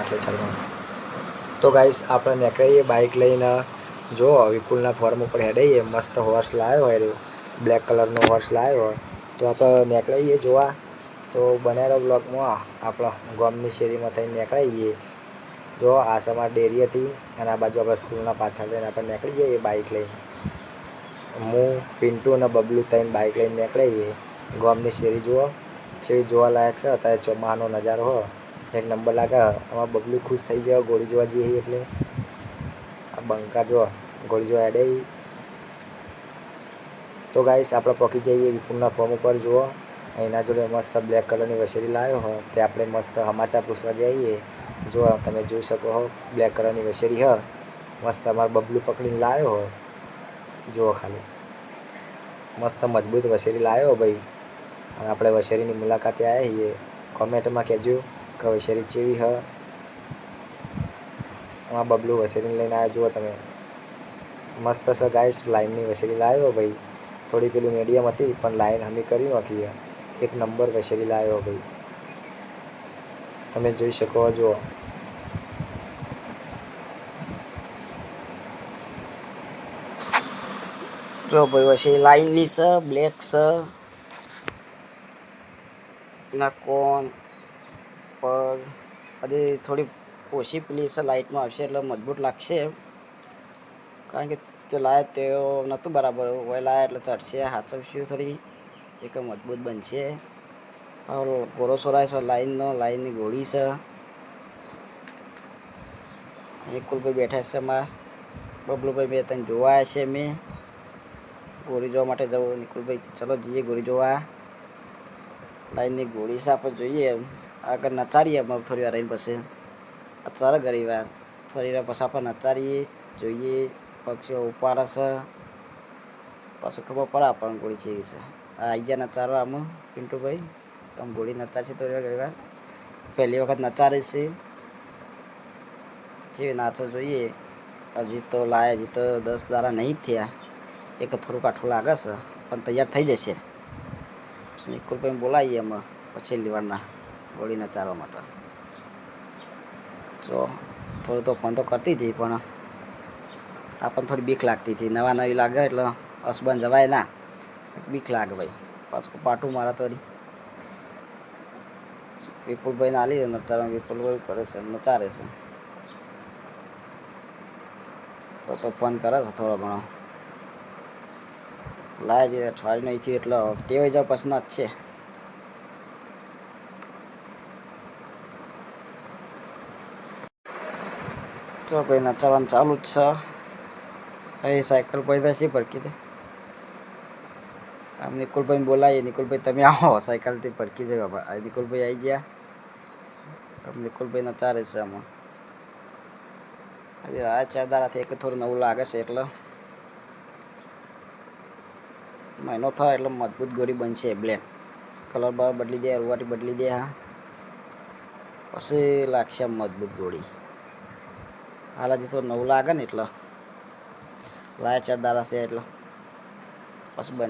એટલે ચાલવાનું તો ગાઈસ આપણે નીકળીએ બાઇક લઈને. જો વિપુલના ફોર્મ ઉપર હેડાઈએ મસ્ત હોર્સ લાવ્યો હોય રહ્યો. બ્લેક કલરનો હોર્સ લાવ્યો હોય. તો આપણે નીકળીએ, જોવા. તો બનાવેલો બ્લોકમાં આપણા ગામની શેરીમાં થઈને નીકળીએ. જો આ સમાર ડેરી હતી. અને આ બાજુ આપણે સ્કૂલના પાછળ લઈને આપણે નીકળી જઈએ બાઇક લઈને. હું, પિન્ટુ અને બબલુ થઈને બાઇક લઈને નીકળીએ. ગામની શેરી જુઓ. છે જોવાલાયક છે, અત્યારે ચોમાનો નજારો હો. એક નંબર લાગે, આમાં બબલું ખુશ થઈ જાય ગોળી જોવા જઈએ એટલે. આ બંકા જો, ગોળી જોવા એડે તો ગાઈસ, આપણે પહોંચી જઈએ વિપુલના ફોર્મ ઉપર, જુઓ. એના જોડે મસ્ત બ્લેક કલરની વસેરી લાવ્યો હોય તે આપણે મસ્ત હમાચા પૂછવા જઈએ. જો તમે જોઈ શકો હો બ્લેક કલરની વસેરી હ. મસ્ત અમારે બબલું પકડીને લાવ્યો હો. જુઓ ખાલી. મસ્ત મજબૂત વસેરી લાવ્યો ભાઈ. અને આપણે વસેરીની મુલાકાતે આવ્યા છીએ. કોમેન્ટમાં કહેજો. કે વસેરી ચેવી હ એમાં બબલું વસેરીને લઈને આવ્યો, જુઓ તમે. મસ્ત છે ગાઈસ લાઈનની વસેરી લાવ્યો ભાઈ. થોડી પેલી મીડિયમ હતી, પણ લાઈન હમી કરી નાખી એક નંબર વસેરી લાવ્યો ભાઈ. તમે જોઈ શકો, જુઓ. જો ભાઈ પછી લાઈનની છે બ્લેક છે. ના, કોણ? પગ હજી થોડી ઓછી પેલી છે લાઇટમાં આવશે એટલે મજબૂત લાગશે. કારણ કે તે લાય તેઓ નહોતું બરાબર. હોય લાય એટલે ચડશે, હાચવશે થોડી. એક મજબૂત બનશે. ગોરો સોરાય છે, લાઈનનો લાઇનની ગોળી છે. એક કુલભાઈ બેઠા છે માર બબલુભાઈ બે ત્રણ જોવા છે મેં ગોળી જોવા માટે જવું. નિકુલભાઈ, ચલો જઈએ ગોળી જોવા. લાઈનની ગોળી છે, આપણે જોઈએ આગળ નચારીએ થોડી વાર રહીને પછી. અચાર ઘણી વાર. શરીરે પછી આપણે નચારીએ, જોઈએ, પક્ષીઓ ઉપાડે છે. પછી ખબર પડે આપણને ગોળી છે. છે આવી ગયા નચારવા આમ પિન્ટુભાઈ. આમ ગોળી નચારશે થોડી વાર, ઘણી વાર. પહેલી વખત નચારે છે જેવી નાચો જોઈએ. હજી તો લાય, હજી તો દસ દારા નહીં થયા. એક થોડુંક આઠું લાગે છે, પણ તૈયાર થઈ જશે. નિકુલભાઈ બોલાવીએ અમે, પછી લીવારના ગોળીને ચારવા માટે. જો, થોડું તો ફોન તો કરતી હતી, પણ આપણને થોડી બીક લાગતી હતી. નવા નવી લાગે એટલે અસબન જવાય ના. બીક લાગે ભાઈ. પાછું પાટું મારા તો. વિપુલભાઈને આલી અત્યારે વિપુલભાઈ કરે છે નચારે છે. તો તો ફોન કરે છે થોડો ઘણો. લાય જે અઠવાડિયું નહીં થયું એટલે ટેવાઈ જાવ પછી જ છે. તો ભાઈ નચાવાનું ચાલુ જ છે. અહીં સાયકલ ભાઈ બેસી ભરકી દે. આમ નિકુલભાઈ બોલાવીએ. નિકુલભાઈ, તમે આવો. સાયકલથી ભરકી જાય બાબા નિકુલભાઈ આવી ગયા. આમ નિકુલભાઈ નચારે છે આમાં. હજી આ ચાર દાડાથી એક થોડું નવું લાગે છે એટલે મહિનો થાય એટલે મજબૂત ગોળી બનશે બ્લેક કલર બદલી દે, રૂવાટી બદલી દે હા. પછી લાગશે મજબૂત ગોળી. હાલ હજી તો નવું લાગે ને એટલે. લાય ચાર દારા છે એટલે. પછી બન